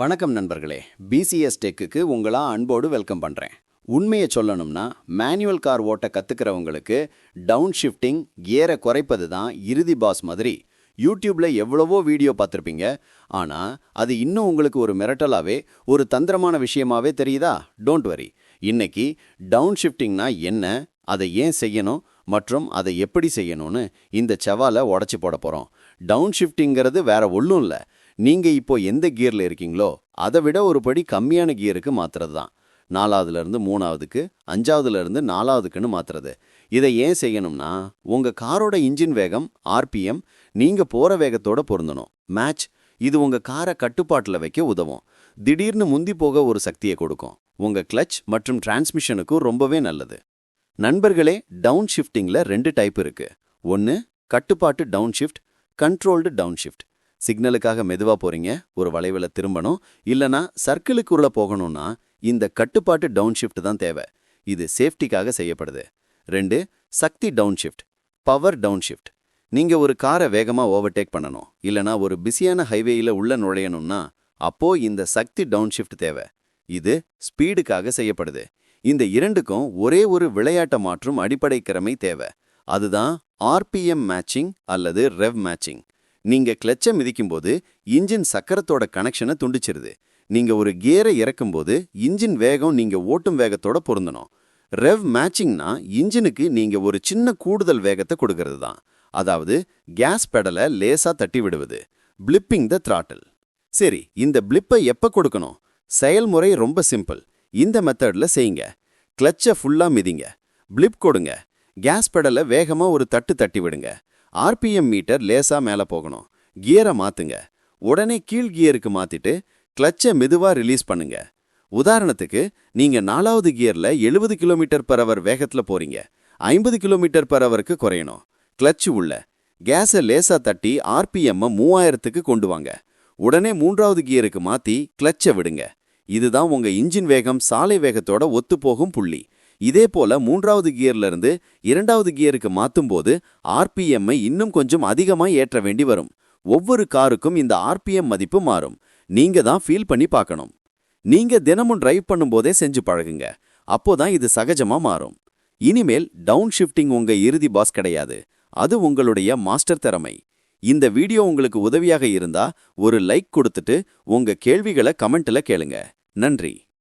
வணக்கம் நண்பர்களே. பிசிஎஸ் டெக்குக்கு உங்களா அன்போடு வெல்கம் பண்ணுறேன் உண்மையை சொல்லணும்னா மேனுவல் கார் ஓட்ட கற்றுக்கிறவங்களுக்கு டவுன் ஷிஃப்டிங் ஏற குறைப்பது தான் இறுதி பாஸ் மாதிரி. யூடியூப்ல எவ்வளவோ வீடியோ பார்த்துருப்பீங்க. ஆனால் அது இன்னும் உங்களுக்கு ஒரு மிரட்டலாகவே ஒரு தந்திரமான விஷயமாவே தெரியுதா? டோன்ட் வரி இன்னைக்கு டவுன் ஷிஃப்டிங்னா என்ன அதை ஏன் செய்யணும் மற்றும் அதை எப்படி செய்யணும்னு இந்த செவாலை உடச்சி போட போகிறோம் டவுன் ஷிஃப்டிங்கிறது வேற ஒன்றும் இல்லை. நீங்க இப்போ எந்த கியர்ல இருக்கீங்களோ அதை விட ஒரு படி கம்மியான கியருக்கு மாத்துறது தான். நாலாவதுல இருந்து மூணாவதுக்கு அஞ்சாவதுல இருந்து நாலாவதுக்குன்னு மாத்துறது. இதை ஏன் செய்யணும்னா உங்க காரோட இன்ஜின் வேகம் ஆர்பிஎம் நீங்க போற வேகத்தோட பொருந்தணும். மேட்ச் இது உங்க காரை கட்டுப்பாட்டுல வைக்க உதவும். திடீர்னு முந்தி போக ஒரு சக்தியை கொடுக்கும். உங்க கிளச் மற்றும் டிரான்ஸ்மிஷனுக்கும் ரொம்பவே நல்லது. நண்பர்களே டவுன் ஷிஃப்டிங்கில் ரெண்டு டைப் இருக்கு. ஒன்னு கட்டுப்பாட்டு down shift controlled down shift சிக்னலுக்காக மெதுவா போறீங்க ஒரு வளைவுல திரும்பணும். இல்லனா சர்க்கிளுக்குள்ள போகணும்னா இந்த கட்டுப்பாட்டு டவுன் ஷிஃப்ட் தான் தேவை. இது சேஃப்டிக்காக செய்யப்படுது. ரெண்டு சக்தி down shift power down shift நீங்க ஒரு காரை வேகமா ஓவர்டேக் பண்ணணும். இல்லனா ஒரு பிஸியான ஹைவேயில உள்ள நுழையணும்னா அப்போ இந்த சக்தி டவுன் ஷிஃப்ட் தேவை. இது ஸ்பீடுக்காக செய்யப்படுது. இந்த இரண்டுக்கும் ஒரே ஒரு விளையாட்ட மாற்றும் அடிப்படை கிறமை தேவை. அதுதான் ஆர்பிஎம் மேட்சிங் அல்லது ரெவ் மேட்சிங். நீங்க கிளச்சை மிதிக்கும்போது இன்ஜின் சக்கரத்தோட கனெக்ஷனை துண்டிச்சிருது. நீங்க ஒரு கியரை இறக்கும்போது இன்ஜின் வேகம் நீங்க ஓட்டும் வேகத்தோட பொருந்தணும். ரெவ் மேட்சிங்னா இன்ஜினுக்கு நீங்க ஒரு சின்ன கூடுதல் வேகத்தை கொடுக்கறது தான். அதாவது கேஸ் பெடலை லேசா தட்டி விடுவது. Blipping the throttle. சரி இந்த பிளிப்பை எப்ப கொடுக்கணும்? செயல்முறை ரொம்ப சிம்பிள். இந்த மெத்தட்ல செய்யுங்க. கிளச்சை ஃபுல்லா மிதிங்க. பிளிப் கொடுங்க. கேஸ் பெடலை வேகமா ஒரு தட்டு தட்டி விடுங்க. ஆர்பிஎம் மீட்டர் லேசா மேல போகணும். கியரை மாத்துங்க. உடனே கீழ் கியருக்கு மாத்திட்டு கிளச்சை மெதுவா ரிலீஸ் பண்ணுங்க. உதாரணத்துக்கு நீங்க நாலாவது கியர்ல எழுபது கிலோமீட்டர் பர் அவர் வேகத்துல போறீங்க. ஐம்பது கிலோமீட்டர் பர் அவருக்கு குறையணும். கிளச்சு உள்ள. கேஸை லேசா தட்டி ஆர்பிஎம்மை மூவாயிரத்துக்கு கொண்டு வாங்க. உடனே மூன்றாவது கியருக்கு மாத்தி கிளச்சை விடுங்க. இதுதான் உங்க இன்ஜின் வேகம் சாலை வேகத்தோட ஒத்துப்போகும் புள்ளி. இதே போல மூன்றாவது கியர்ல இருந்து இரண்டாவது கியருக்கு மாத்தும்போது ஆர்பிஎம்மை இன்னும் கொஞ்சம் அதிகமா ஏற்ற வேண்டி வரும். ஒவ்வொரு காருக்கும் இந்த ஆர்பிஎம் மதிப்பு மாறும். நீங்க தான் ஃபீல் பண்ணி பார்க்கணும். நீங்க தினமும் டிரைவ் பண்ணும்போதே செஞ்சு பழகுங்க. அப்போதான் இது சகஜமா மாறும். இனிமேல் டவுன் ஷிஃப்டிங் உங்க இறுதி பாஸ் கிடையாது. அது உங்களுடைய மாஸ்டர் திறமை. இந்த வீடியோ உங்களுக்கு உதவியாக இருந்தா ஒரு லைக் கொடுத்துட்டு உங்க கேள்விகளை கமெண்ட்ல கேளுங்க. நன்றி.